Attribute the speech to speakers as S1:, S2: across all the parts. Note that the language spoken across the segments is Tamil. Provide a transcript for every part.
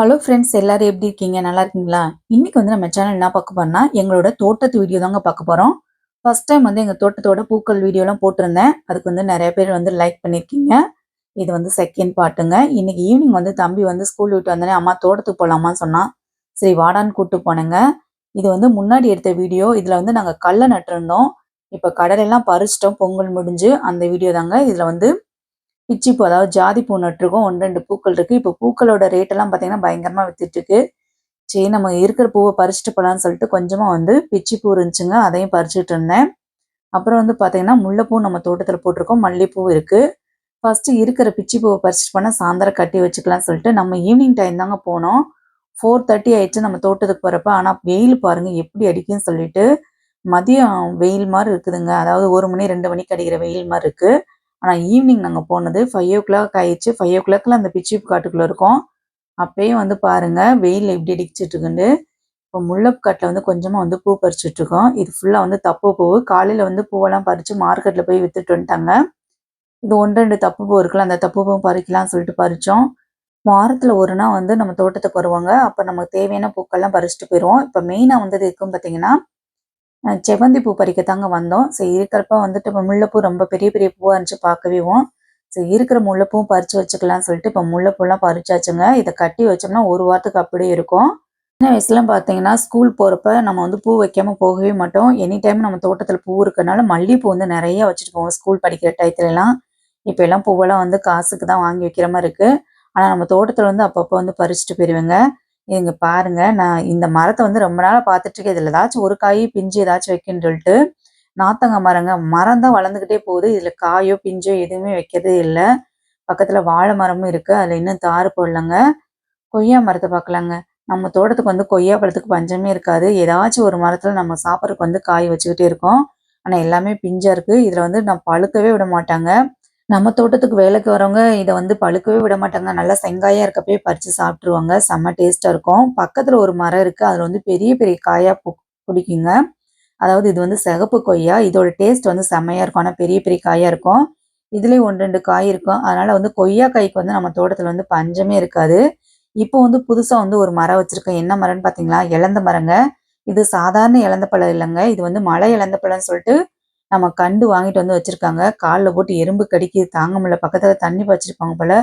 S1: ஹலோ ஃப்ரெண்ட்ஸ் எல்லாரும் எப்படி இருக்கீங்க நல்லா இருக்கீங்களா இன்னைக்கு வந்து நம்ம சேனல் என்ன பார்க்க போறோம்னா எங்களோட தோட்டத்து வீடியோ தாங்க பார்க்க போகிறோம் ஃபர்ஸ்ட் டைம் வந்து எங்கள் தோட்டத்தோட பூக்கள் வீடியோலாம் போட்டிருந்தேன் அதுக்கு வந்து நிறைய பேர் வந்து லைக் பண்ணியிருக்கீங்க இது வந்து செகண்ட் பாட்டுங்க இன்னைக்கு ஈவினிங் வந்து தம்பி வந்து ஸ்கூல் விட்டு வந்தோடனே அம்மா தோட்டத்துக்கு போகலாமான்னு சொன்னான் சரி வாடான்னு கூப்பிட்டு போனேங்க இது வந்து முன்னாடி எடுத்த வீடியோ இதில் வந்து நாங்கள் கல்லை நட்டுருந்தோம் இப்போ கடலெல்லாம் பறிச்சிட்டோம் பொங்கல் முடிஞ்சு அந்த வீடியோ தாங்க இதில் வந்து பிச்சி பூ அதாவது ஜாதி பூ நட்டுருக்கோம் ஒன்று ரெண்டு பூக்கள் இருக்குது இப்போ பூக்களோட ரேட்டெல்லாம் பார்த்தீங்கன்னா பயங்கரமாக வித்துட்ருக்கு சரி நம்ம இருக்கிற பூவை பறிச்சுட்டு போகலான்னு சொல்லிட்டு கொஞ்சமாக வந்து பிச்சி பூ இருந்துச்சுங்க அதையும் பறிச்சுட்டு இருந்தேன் அப்புறம் வந்து பார்த்தீங்கன்னா முல்லைப்பூ நம்ம தோட்டத்தில் போட்டிருக்கோம் மல்லிகைப்பூ இருக்குது ஃபஸ்ட்டு இருக்கிற பூவை பறிச்சுட்டு போனால் சாயந்தரம் கட்டி வச்சுக்கலாம்னு சொல்லிட்டு நம்ம ஈவினிங் டைம் தாங்க போனோம் ஃபோர் தேர்ட்டி ஆயிடுச்சு நம்ம தோட்டத்துக்கு போகிறப்ப ஆனால் வெயில் பாருங்கள் எப்படி அடிக்குன்னு சொல்லிட்டு மதியம் வெயில் மாதிரி இருக்குதுங்க அதாவது ஒரு மணி ரெண்டு மணிக்கு அடிக்கிற வெயில் மாதிரி இருக்குது ஆனால் ஈவினிங் நாங்கள் போனது ஃபைவ் ஓ கிளாக் ஆயிடுச்சு ஃபைவ் ஓ கிளாக்கில் அந்த பிச்சி காட்டுக்குள்ளே இருக்கோம் அப்பயும் வந்து பாருங்கள் வெயில் எப்படி அடிச்சிட்ருக்குண்டு இப்போ முல்லைப் காட்டில் வந்து கொஞ்சமாக வந்து பூ பறிச்சுட்ருக்கோம் இது ஃபுல்லாக வந்து தப்பு பூ காலையில் வந்து பூவெல்லாம் பறித்து மார்க்கெட்டில் போய் விற்றுட்டு வந்துட்டாங்க இது ஒன்று ரெண்டு தப்பு பூ இருக்குல்ல அந்த தப்பு பூ பறிக்கலாம்னு சொல்லிட்டு பறித்தோம் வாரத்தில் ஒரு நாள் வந்து நம்ம தோட்டத்துக்கு வருவாங்க அப்போ நமக்கு தேவையான பூக்கள்லாம் பறிச்சுட்டு போயிடுவோம் இப்போ மெயினாக வந்தது எதுக்கும் பார்த்தீங்கன்னா செவந்தி பூ பறிக்க தாங்க வந்தோம் ஸோ இருக்கிறப்ப வந்துட்டு இப்போ முல்லைப்பூ ரொம்ப பெரிய பெரிய பூவாக இருந்துச்சு பார்க்கவேவோம் ஸோ இருக்கிற முல்லைப்பூவும் பறித்து வச்சுக்கலாம்னு சொல்லிட்டு இப்போ முல்லைப்பூலாம் பறிச்சாச்சுங்க இதை கட்டி வச்சோம்னா ஒரு வாரத்துக்கு அப்படியே இருக்கும் சின்ன வயசுலாம் பார்த்தீங்கன்னா ஸ்கூல் போகிறப்ப நம்ம வந்து பூ வைக்காமல் போகவே மாட்டோம் எனி டைம் நம்ம தோட்டத்தில் பூ இருக்கிறனால மல்லிகைப்பூ வந்து நிறைய வச்சுட்டு போவோம் ஸ்கூல் படிக்கிற டயத்துலலாம் இப்போ எல்லாம் பூவெல்லாம் வந்து காசுக்கு தான் வாங்கி வைக்கிற மாதிரி இருக்குது ஆனால் நம்ம தோட்டத்தில் வந்து அப்பப்போ வந்து பறிச்சுட்டு போயிடுவேங்க இங்க பாருங்க நான் இந்த மரத்தை வந்து ரொம்ப நாளாக பார்த்துட்ருக்கேன் இதில் ஏதாச்சும் ஒரு காய் பிஞ்சு ஏதாச்சும் வைக்கணும்னு சொல்லிட்டு நாத்தங்க மரங்க மரம் தான் வளர்ந்துக்கிட்டே போகுது இதில் காயோ பிஞ்சோ எதுவுமே வைக்கிறதே இல்லை பக்கத்தில் வாழை மரமும் இருக்கு அதில் இன்னும் தாறு போடலங்க கொய்யா மரத்தை பார்க்கலாங்க நம்ம தோட்டத்துக்கு வந்து கொய்யா பழத்துக்கு பஞ்சமே இருக்காது ஏதாச்சும் ஒரு மரத்தில் நம்ம சாப்பிட்றதுக்கு வந்து காய் வச்சுக்கிட்டே இருக்கோம் ஆனால் எல்லாமே பிஞ்சாக இருக்கு இதில் வந்து நான் பழுக்கவே விட மாட்டாங்க நம்ம தோட்டத்துக்கு வேலைக்கு வரவங்க இதை வந்து பழுக்கவே விட மாட்டாங்க நல்லா செங்காயாக போய் பறித்து சாப்பிட்ருவாங்க செம்ம டேஸ்ட்டாக இருக்கும் பக்கத்தில் ஒரு மரம் இருக்குது அதில் வந்து பெரிய பெரிய காயாக பு பிடிக்குங்க அதாவது இது வந்து சிகப்பு கொய்யா இதோட டேஸ்ட் வந்து செம்மையாக இருக்கும் ஆனால் பெரிய பெரிய காயாக இருக்கும் இதுலேயும் ஒன்று ரெண்டு காய் இருக்கும் அதனால் வந்து கொய்யா காய்க்கு வந்து நம்ம தோட்டத்தில் வந்து பஞ்சமே இருக்காது இப்போ வந்து புதுசாக வந்து ஒரு மரம் வச்சுருக்கேன் என்ன மரம்னு பார்த்தீங்களா இழந்த மரங்க இது சாதாரண இழந்த பழம் இல்லைங்க இது வந்து மழை இழந்த பழம்னு சொல்லிட்டு நம்ம கண்டு வாங்கிட்டு வந்து வச்சுருக்காங்க காலில் போட்டு எறும்பு கடிக்கி தாங்க முடியல பக்கத்தில் தண்ணி பாய்ச்சிருப்பாங்க போல்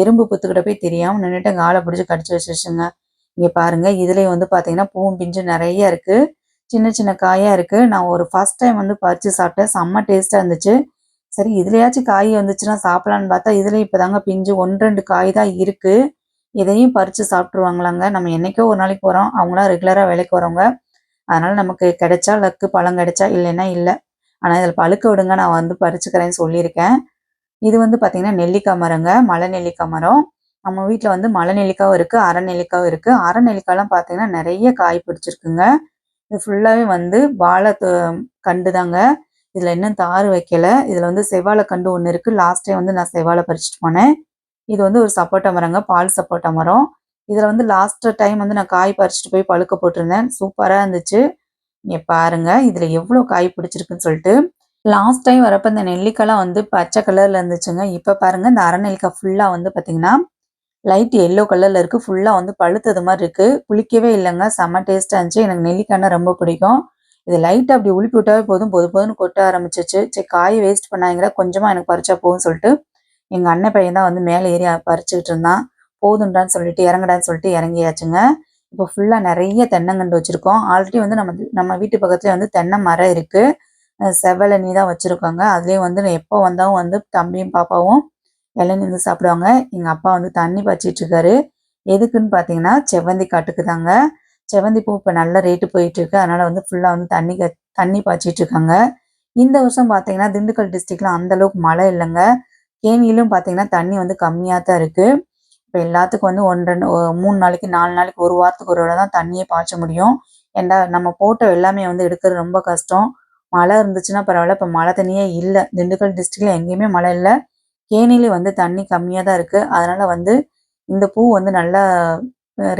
S1: எறும்பு புத்துக்கிட்ட போய் தெரியாமல் நின்றுட்டு காலை பிடிச்சி கடிச்சு வச்சுருச்சுங்க இங்கே பாருங்கள் இதுலேயும் வந்து பார்த்தீங்கன்னா பூவும் பிஞ்சு நிறைய இருக்குது சின்ன சின்ன காயாக இருக்குது நான் ஒரு ஃபஸ்ட் டைம் வந்து பறித்து சாப்பிட்டேன் செம்ம டேஸ்ட்டாக இருந்துச்சு சரி இதுலையாச்சும் காய் வந்துச்சுன்னா சாப்பிடலான்னு பார்த்தா இதுலேயும் இப்போ தாங்க பிஞ்சு ஒன்று ரெண்டு காய் தான் இருக்குது இதையும் பறித்து சாப்பிட்ருவாங்களாங்க நம்ம என்றைக்கோ ஒரு நாளைக்கு போகிறோம் அவங்களாம் ரெகுலராக வேலைக்கு வரவங்க அதனால் நமக்கு கிடைச்சா லக்கு பழம் கிடைச்சா இல்லைன்னா இல்லை ஆனால் இதில் பழுக்க விடுங்க நான் வந்து பறிச்சுக்கிறேன்னு சொல்லியிருக்கேன் இது வந்து பார்த்திங்கன்னா நெல்லிக்காய் மரங்க மலை நெல்லிக்காய் மரம் நம்ம வீட்டில் வந்து மலை நெல்லிக்காவும் இருக்குது அரை இருக்குது அரை நெல்லிக்காயெலாம் பார்த்திங்கன்னா நிறைய காய் பிடிச்சிருக்குங்க இது ஃபுல்லாகவே வந்து வாழை கண்டு தாங்க இதில் இன்னும் தார் வைக்கலை இதில் வந்து செவ்வாழை கண்டு ஒன்று இருக்குது லாஸ்ட் டைம் வந்து நான் செவ்வாழை பறிச்சுட்டு போனேன் இது வந்து ஒரு சப்போட்டா மரங்க பால் சப்போட்டா மரம் இதில் வந்து லாஸ்ட் டைம் வந்து நான் காய் பறிச்சுட்டு போய் பழுக்க போட்டிருந்தேன் சூப்பராக இருந்துச்சு நீங்கள் பாருங்கள் இதில் எவ்வளோ காய் பிடிச்சிருக்குன்னு சொல்லிட்டு லாஸ்ட் டைம் வரப்போ இந்த நெல்லிக்காய்லாம் வந்து பச்சை கலரில் இருந்துச்சுங்க இப்போ பாருங்கள் இந்த அரை நெல்லிக்காய் ஃபுல்லாக வந்து பார்த்திங்கன்னா லைட் எல்லோ கலரில் இருக்குது ஃபுல்லாக வந்து பழுத்தது மாதிரி இருக்குது புளிக்கவே இல்லைங்க செம்ம டேஸ்ட்டாக இருந்துச்சு எனக்கு நெல்லிக்காய்னா ரொம்ப பிடிக்கும் இது லைட் அப்படி உளுப்பி விட்டாவே போதும் பொது போதும்னு கொட்ட ஆரம்பிச்சிச்சு சரி காய் வேஸ்ட் பண்ணாங்கிற கொஞ்சமாக எனக்கு பறிச்சா போகும் சொல்லிட்டு எங்கள் அண்ணன் பையன் தான் வந்து மேலே ஏறி பறிச்சுக்கிட்டு இருந்தான் போதுண்டான்னு சொல்லிட்டு இறங்கடான்னு சொல்லிட்டு இறங்கியாச்சுங்க இப்போ ஃபுல்லாக நிறைய தென்னங்கண்டு வச்சுருக்கோம் ஆல்ரெடி வந்து நம்ம நம்ம வீட்டு பக்கத்துல வந்து தென்னை மரம் இருக்குது செவ்வளநீ தான் வச்சுருக்காங்க அதுலேயும் வந்து எப்போ வந்தாலும் வந்து தம்பியும் பாப்பாவும் இளநீர் வந்து சாப்பிடுவாங்க எங்கள் அப்பா வந்து தண்ணி பாய்ச்சிட்ருக்காரு எதுக்குன்னு பார்த்தீங்கன்னா செவ்வந்தி காட்டுக்கு தாங்க செவ்வந்தி பூ இப்போ நல்ல ரேட்டு போயிட்டுருக்கு அதனால் வந்து ஃபுல்லாக வந்து தண்ணி க தண்ணி பாய்ச்சிட்ருக்காங்க இந்த வருஷம் பார்த்தீங்கன்னா திண்டுக்கல் டிஸ்ட்ரிக்டில் அந்தளவுக்கு மழை இல்லைங்க கேணியிலும் பார்த்தீங்கன்னா தண்ணி வந்து கம்மியாக தான் இருக்குது இப்போ எல்லாத்துக்கும் வந்து ஒன்றரை மூணு நாளைக்கு நாலு நாளைக்கு ஒரு வாரத்துக்கு ஒரு தான் தண்ணியே பாய்ச்ச முடியும் ஏன்டா நம்ம போட்டோ எல்லாமே வந்து எடுக்கிறது ரொம்ப கஷ்டம் மழை இருந்துச்சுன்னா பரவாயில்ல இப்போ மழை தண்ணியே இல்லை திண்டுக்கல் டிஸ்ட்ரிக்டில் எங்கேயுமே மழை இல்லை கேணிலே வந்து தண்ணி கம்மியாக தான் இருக்குது அதனால் வந்து இந்த பூ வந்து நல்லா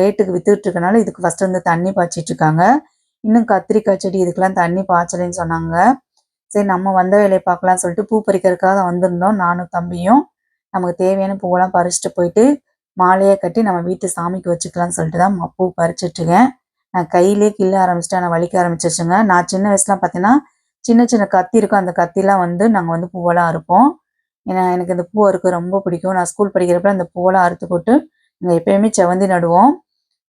S1: ரேட்டுக்கு வித்துட்டு இருக்கனால இதுக்கு ஃபஸ்ட்டு வந்து தண்ணி பாய்ச்சிட்டு இருக்காங்க இன்னும் கத்திரிக்காய் செடி இதுக்கெல்லாம் தண்ணி பாய்ச்சலைன்னு சொன்னாங்க சரி நம்ம வந்த வேலையை பார்க்கலாம்னு சொல்லிட்டு பூ பறிக்கிறதுக்காக வந்திருந்தோம் நானும் தம்பியும் நமக்கு தேவையான பூவெல்லாம் பறிச்சுட்டு போயிட்டு மாலையை கட்டி நம்ம வீட்டு சாமிக்கு வச்சுக்கலாம்னு சொல்லிட்டு தான் பூ பறிச்சிட்ருக்கேன் நான் கையிலே கிள்ள ஆரம்பிச்சுட்டு நான் வலிக்க ஆரம்பிச்சிருச்சுங்க நான் சின்ன வயசுலாம் பார்த்தீங்கன்னா சின்ன சின்ன கத்தி இருக்கும் அந்த கத்திலாம் வந்து நாங்கள் வந்து பூவெல்லாம் அறுப்போம் ஏன்னா எனக்கு இந்த பூ அறுக்க ரொம்ப பிடிக்கும் நான் ஸ்கூல் படிக்கிறப்ப அந்த பூவெல்லாம் அறுத்து போட்டு நாங்கள் எப்பயுமே செவந்தி நடுவோம்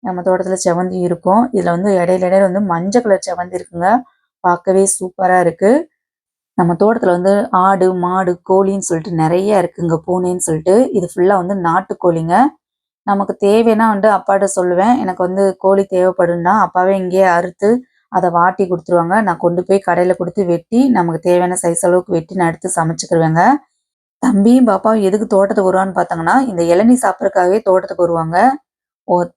S1: நம்ம தோட்டத்தில் செவந்தி இருக்கும் இதில் வந்து இடையில இடையில வந்து மஞ்சள் கலர் செவந்தி இருக்குங்க பார்க்கவே சூப்பராக இருக்குது நம்ம தோட்டத்தில் வந்து ஆடு மாடு கோழின்னு சொல்லிட்டு நிறைய இருக்குங்க பூனைன்னு சொல்லிட்டு இது ஃபுல்லாக வந்து நாட்டுக்கோழிங்க நமக்கு தேவைன்னா வந்து அப்பாட்ட சொல்லுவேன் எனக்கு வந்து கோழி தேவைப்படும்னா அப்பாவே இங்கேயே அறுத்து அதை வாட்டி கொடுத்துருவாங்க நான் கொண்டு போய் கடையில் கொடுத்து வெட்டி நமக்கு தேவையான சைஸ் அளவுக்கு வெட்டி நான் எடுத்து சமைச்சுக்கிருவேங்க தம்பியும் பாப்பாவும் எதுக்கு தோட்டத்துக்கு வருவான்னு பார்த்தாங்கன்னா இந்த இளநீ சாப்பிட்றதுக்காகவே தோட்டத்துக்கு வருவாங்க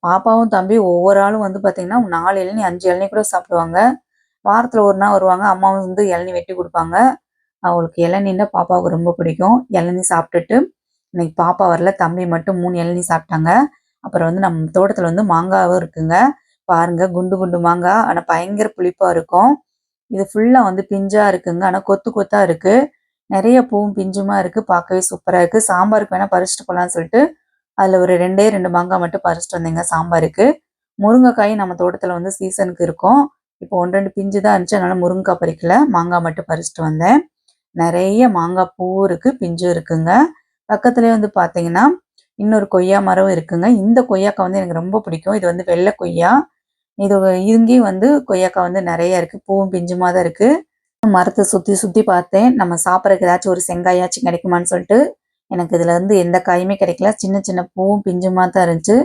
S1: பாப்பாவும் தம்பி ஒவ்வொரு ஆளும் வந்து பார்த்தீங்கன்னா நாலு இளநி அஞ்சு இளநீ கூட சாப்பிடுவாங்க வாரத்தில் ஒரு நாள் வருவாங்க அம்மா வந்து இளநி வெட்டி கொடுப்பாங்க அவளுக்கு இளநின்னா பாப்பாவுக்கு ரொம்ப பிடிக்கும் இளநி சாப்பிட்டுட்டு இன்னைக்கு பாப்பா வரல தம்பி மட்டும் மூணு இளநி சாப்பிட்டாங்க அப்புறம் வந்து நம்ம தோட்டத்தில் வந்து மாங்காவும் இருக்குங்க பாருங்க குண்டு குண்டு மாங்காய் ஆனால் பயங்கர புளிப்பாக இருக்கும் இது ஃபுல்லாக வந்து பிஞ்சாக இருக்குங்க ஆனால் கொத்து கொத்தாக இருக்குது நிறைய பூவும் பிஞ்சுமா இருக்குது பார்க்கவே சூப்பராக இருக்குது சாம்பாருக்கு வேணால் பறிச்சுட்டு போகலான்னு சொல்லிட்டு அதில் ஒரு ரெண்டே ரெண்டு மாங்காய் மட்டும் பறிச்சுட்டு வந்தீங்க சாம்பாருக்கு முருங்கைக்காயும் நம்ம தோட்டத்தில் வந்து சீசனுக்கு இருக்கும் இப்போ ஒன்று ரெண்டு பிஞ்சு தான் இருந்துச்சு அதனால் முருங்கைக்காய் பறிக்கல மாங்காய் மட்டும் பறிச்சுட்டு வந்தேன் நிறைய மாங்காய் பூ இருக்குது பிஞ்சும் இருக்குங்க பக்கத்துலேயே வந்து பார்த்தீங்கன்னா இன்னொரு கொய்யா மரம் இருக்குங்க இந்த கொய்யாக்காய் வந்து எனக்கு ரொம்ப பிடிக்கும் இது வந்து வெள்ளை கொய்யா இது இங்கேயும் வந்து கொய்யாக்காய் வந்து நிறைய இருக்குது பூவும் பிஞ்சுமாக தான் இருக்குது மரத்தை சுற்றி சுற்றி பார்த்தேன் நம்ம சாப்பிட்றதுக்கு ஏதாச்சும் ஒரு செங்காயாச்சும் கிடைக்குமான்னு சொல்லிட்டு எனக்கு இதில் வந்து எந்த காயுமே கிடைக்கல சின்ன சின்ன பூவும் பிஞ்சுமாக தான் இருந்துச்சு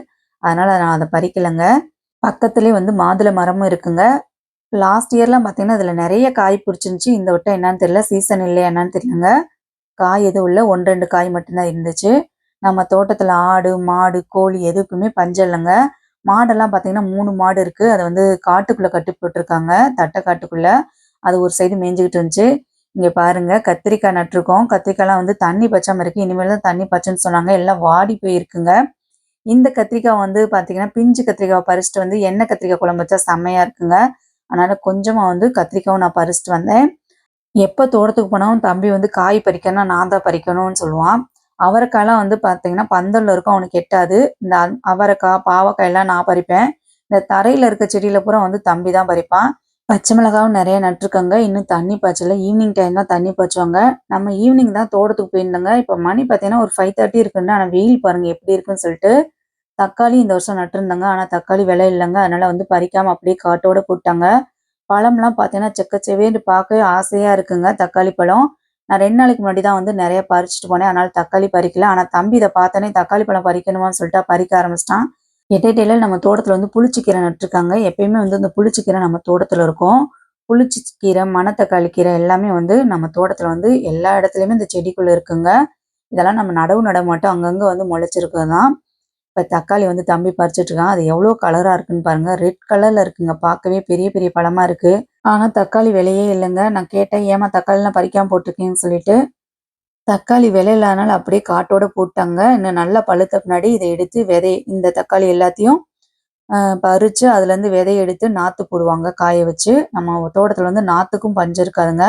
S1: அதனால் நான் அதை பறிக்கலைங்க பக்கத்துலேயே வந்து மாதுளை மரமும் இருக்குங்க லாஸ்ட் இயர்லாம் பார்த்தீங்கன்னா அதில் நிறைய காய் பிடிச்சிருந்துச்சி இந்த வட்டம் என்னன்னு தெரியல சீசன் இல்லையா என்னன்னு தெரியலங்க காய் எதுவும் இல்லை ஒன்று ரெண்டு காய் மட்டும்தான் இருந்துச்சு நம்ம தோட்டத்தில் ஆடு மாடு கோழி எதுக்குமே பஞ்சம் இல்லைங்க மாடெல்லாம் பார்த்தீங்கன்னா மூணு மாடு இருக்குது அதை வந்து காட்டுக்குள்ளே கட்டி போட்டிருக்காங்க தட்டை காட்டுக்குள்ளே அது ஒரு சைடு மேய்ஞ்சிக்கிட்டு இருந்துச்சு இங்கே பாருங்கள் கத்திரிக்காய் நட்டிருக்கோம் கத்திரிக்காய்லாம் வந்து தண்ணி பச்சாமல் இருக்குது இனிமேல் தான் தண்ணி பச்சைன்னு சொன்னாங்க எல்லாம் வாடி போயிருக்குங்க இந்த கத்திரிக்காய் வந்து பார்த்தீங்கன்னா பிஞ்சு கத்திரிக்காய் பறிச்சுட்டு வந்து எண்ணெய் கத்திரிக்காய் குழம்பு வச்சா செம்மையாக இருக்குங்க அதனால் கொஞ்சமாக வந்து கத்திரிக்காவும் நான் பறிச்சுட்டு வந்தேன் எப்போ தோட்டத்துக்கு போனாலும் தம்பி வந்து காய் பறிக்கணும்னா நான் தான் பறிக்கணும்னு சொல்லுவான் அவரைக்காயெலாம் வந்து பார்த்தீங்கன்னா பந்தலில் இருக்கும் அவனுக்கு எட்டாது இந்த அவரைக்காய் பாவக்காயெல்லாம் நான் பறிப்பேன் இந்த தரையில் இருக்க செடியில் பூரா வந்து தம்பி தான் பறிப்பான் பச்சை மிளகாவும் நிறைய நட்டுருக்கங்க இன்னும் தண்ணி பாய்ச்சல ஈவினிங் டைம் தான் தண்ணி பாய்ச்சுவாங்க நம்ம ஈவினிங் தான் தோட்டத்துக்கு போயிருந்தோங்க இப்போ மணி பார்த்தீங்கன்னா ஒரு ஃபைவ் தேர்ட்டி இருக்குன்னா ஆனால் வெயில் பாருங்கள் எப்படி இருக்குன்னு சொல்லிட்டு தக்காளி இந்த வருஷம் நட்டுருந்தாங்க ஆனால் தக்காளி விலை இல்லைங்க அதனால் வந்து பறிக்காமல் அப்படியே காட்டோடு போட்டாங்க பழம்லாம் பார்த்தீங்கன்னா செக்கச்செவேன்னு பார்க்கவே ஆசையாக இருக்குங்க தக்காளி பழம் நான் ரெண்டு நாளைக்கு முன்னாடி தான் வந்து நிறைய பறிச்சுட்டு போனேன் அதனால் தக்காளி பறிக்கல ஆனால் தம்பி இதை பார்த்தோன்னே தக்காளி பழம் பறிக்கணுமான்னு சொல்லிட்டு பறிக்க ஆரம்பிச்சிட்டான் எட்டையில நம்ம தோட்டத்தில் வந்து புளிச்சிக்கீரை நட்டுருக்காங்க எப்பயுமே வந்து இந்த புளிச்சிக்கீரை நம்ம தோட்டத்தில் இருக்கும் புளிச்சி கீரை மணத்தக்காளி கீரை எல்லாமே வந்து நம்ம தோட்டத்தில் வந்து எல்லா இடத்துலையுமே இந்த செடிக்குள்ளே இருக்குங்க இதெல்லாம் நம்ம நடவு நட மாட்டோம் அங்கங்கே வந்து முளைச்சிருக்கு தான் இப்போ தக்காளி வந்து தம்பி பறிச்சிட்ருக்கான் அது எவ்வளோ கலராக இருக்குன்னு பாருங்கள் ரெட் கலரில் இருக்குங்க பார்க்கவே பெரிய பெரிய பழமாக இருக்குது ஆனால் தக்காளி விலையே இல்லைங்க நான் கேட்டேன் ஏமா தக்காளிலாம் பறிக்காமல் போட்டிருக்கேன்னு சொல்லிட்டு தக்காளி விலையில்லாதனால அப்படியே காட்டோட போட்டாங்க இன்னும் நல்லா பழுத்த பின்னாடி இதை எடுத்து விதை இந்த தக்காளி எல்லாத்தையும் பறித்து அதுலேருந்து விதையை எடுத்து நாற்று போடுவாங்க காய வச்சு நம்ம தோட்டத்தில் வந்து நாற்றுக்கும் பஞ்சு இருக்காதுங்க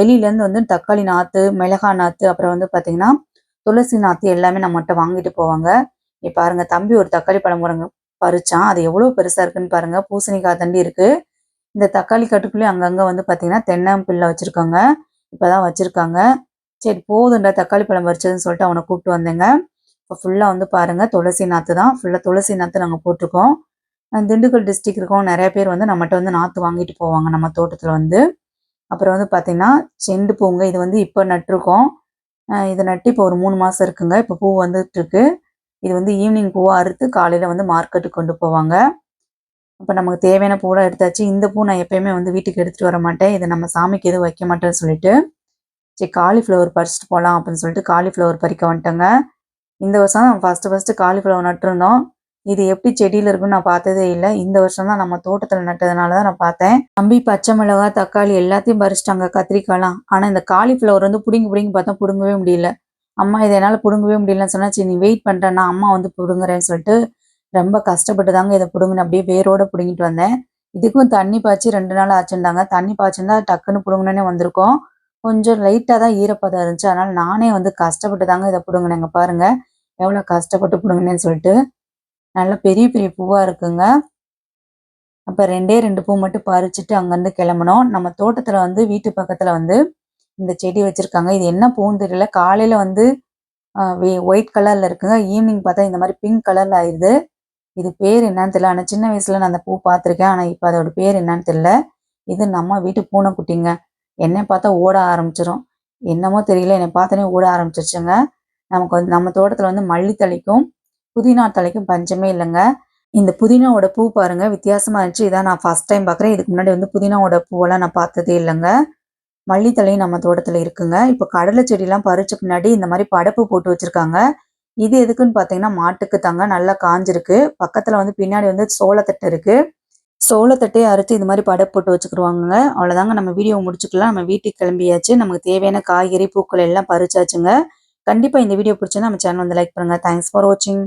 S1: வெளியிலேருந்து வந்து தக்காளி நாற்று மிளகா நாற்று அப்புறம் வந்து பார்த்திங்கன்னா துளசி நாற்று எல்லாமே நம்மகிட்ட வாங்கிட்டு போவாங்க நீ பாருங்க தம்பி ஒரு தக்காளி பழம் முருங்க பறிச்சான் அது எவ்வளோ பெருசாக இருக்குன்னு பாருங்கள் பூசணிக்காய் தண்டி இருக்குது இந்த தக்காளி கட்டுக்குள்ளேயே அங்கங்கே வந்து பார்த்திங்கன்னா தென்னம்பிள்ளை வச்சுருக்காங்க இப்போ தான் வச்சுருக்காங்க சரி போதுண்டா தக்காளி பழம் பறிச்சதுன்னு சொல்லிட்டு அவனை கூப்பிட்டு வந்தேங்க இப்போ ஃபுல்லாக வந்து பாருங்க துளசி நாற்று தான் ஃபுல்லாக துளசி நாற்று நாங்கள் போட்டிருக்கோம் திண்டுக்கல் டிஸ்ட்ரிக் இருக்கோம் நிறைய பேர் வந்து நம்மகிட்ட வந்து நாற்று வாங்கிட்டு போவாங்க நம்ம தோட்டத்தில் வந்து அப்புறம் வந்து பார்த்திங்கன்னா செண்டு பூங்க இது வந்து இப்போ நட்டிருக்கோம் இதை நட்டு இப்போ ஒரு மூணு மாதம் இருக்குங்க இப்போ பூ வந்துட்டுருக்கு இது வந்து ஈவினிங் பூவாக அறுத்து காலையில் வந்து மார்க்கெட்டுக்கு கொண்டு போவாங்க இப்போ நமக்கு தேவையான பூவெலாம் எடுத்தாச்சு இந்த பூ நான் எப்பயுமே வந்து வீட்டுக்கு எடுத்துகிட்டு வர மாட்டேன் இதை நம்ம சாமிக்கு எதுவும் வைக்க மாட்டேன்னு சொல்லிட்டு சரி காலிஃப்ளவர் பறிச்சுட்டு போகலாம் அப்படின்னு சொல்லிட்டு காலிஃப்ளவர் பறிக்க வந்துட்டேங்க இந்த வருஷம் தான் ஃபஸ்ட்டு ஃபஸ்ட்டு காலிஃப்ளவர் நட்டுருந்தோம் இது எப்படி செடியில் இருக்குன்னு நான் பார்த்ததே இல்லை இந்த வருஷம் தான் நம்ம தோட்டத்தில் நட்டதுனால தான் நான் பார்த்தேன் தம்பி பச்சை மிளகா தக்காளி எல்லாத்தையும் பறிச்சிட்டாங்க கத்திரிக்காய்லாம் ஆனால் இந்த காலிஃப்ளவர் வந்து பிடுங்கி பிடிங்கி பார்த்தா பிடுங்கவே முடியல அம்மா இதை என்னால் பிடுங்கவே முடியலன்னு சொன்னா சரி நீ வெயிட் பண்ணுறேன்னா அம்மா வந்து பிடுங்குறேன்னு சொல்லிட்டு ரொம்ப கஷ்டப்பட்டு தாங்க இதை பிடுங்குன்னு அப்படியே வேரோட பிடுங்கிட்டு வந்தேன் இதுக்கும் தண்ணி பாய்ச்சி ரெண்டு நாள் ஆச்சுருந்தாங்க தண்ணி பாய்ச்சிருந்தா டக்குன்னு பிடுங்கினே வந்திருக்கோம் கொஞ்சம் லைட்டாக தான் ஈரப்பதம் இருந்துச்சு அதனால் நானே வந்து கஷ்டப்பட்டு தாங்க இதை பிடுங்கினேங்க பாருங்கள் எவ்வளோ கஷ்டப்பட்டு பிடுங்கினேன்னு சொல்லிட்டு நல்லா பெரிய பெரிய பூவாக இருக்குங்க அப்போ ரெண்டே ரெண்டு பூ மட்டும் பறிச்சுட்டு அங்கேருந்து கிளம்பணும் நம்ம தோட்டத்தில் வந்து வீட்டு பக்கத்தில் வந்து இந்த செடி வச்சிருக்காங்க இது என்ன பூன்னு தெரியல காலையில வந்து ஒயிட் கலர்ல இருக்குங்க ஈவினிங் பார்த்தா இந்த மாதிரி பிங்க் கலர்ல ஆயிடுது இது பேர் என்னன்னு தெரியல ஆனால் சின்ன வயசுல நான் அந்த பூ பார்த்துருக்கேன் ஆனால் இப்போ அதோட பேர் என்னன்னு தெரியல இது நம்ம வீட்டு பூனைக்குட்டிங்க என்னை பார்த்தா ஓட ஆரம்பிச்சிடும் என்னமோ தெரியல என்னை பார்த்தோன்னே ஓட ஆரம்பிச்சிருச்சுங்க நமக்கு வந்து நம்ம தோட்டத்தில் வந்து தலைக்கும் புதினா தலைக்கும் பஞ்சமே இல்லைங்க இந்த புதினாவோட பூ பாருங்க வித்தியாசமாக இருந்துச்சு இதான் நான் ஃபர்ஸ்ட் டைம் பார்க்குறேன் இதுக்கு முன்னாடி வந்து புதினாவோட பூவெல்லாம் நான் பார்த்ததே இல்லைங்க மல்லித்தலையும் நம்ம தோட்டத்தில் இருக்குங்க இப்போ கடலை செடியெல்லாம் பறிச்ச பின்னாடி இந்த மாதிரி படப்பு போட்டு வச்சுருக்காங்க இது எதுக்குன்னு பார்த்தீங்கன்னா மாட்டுக்கு தாங்க நல்லா காஞ்சிருக்கு பக்கத்தில் வந்து பின்னாடி வந்து சோளத்தட்டு இருக்குது சோளத்தட்டையை அரைச்சி இது மாதிரி படப்பு போட்டு வச்சுக்கிடுவாங்க அவ்வளோதாங்க நம்ம வீடியோ முடிச்சுக்கலாம் நம்ம வீட்டுக்கு கிளம்பியாச்சு நமக்கு தேவையான காய்கறி பூக்கள் எல்லாம் பறிச்சாச்சுங்க கண்டிப்பாக இந்த வீடியோ பிடிச்சா நம்ம சேனல் வந்து லைக் பண்ணுங்கள் தேங்க்ஸ் ஃபார் வாட்சிங்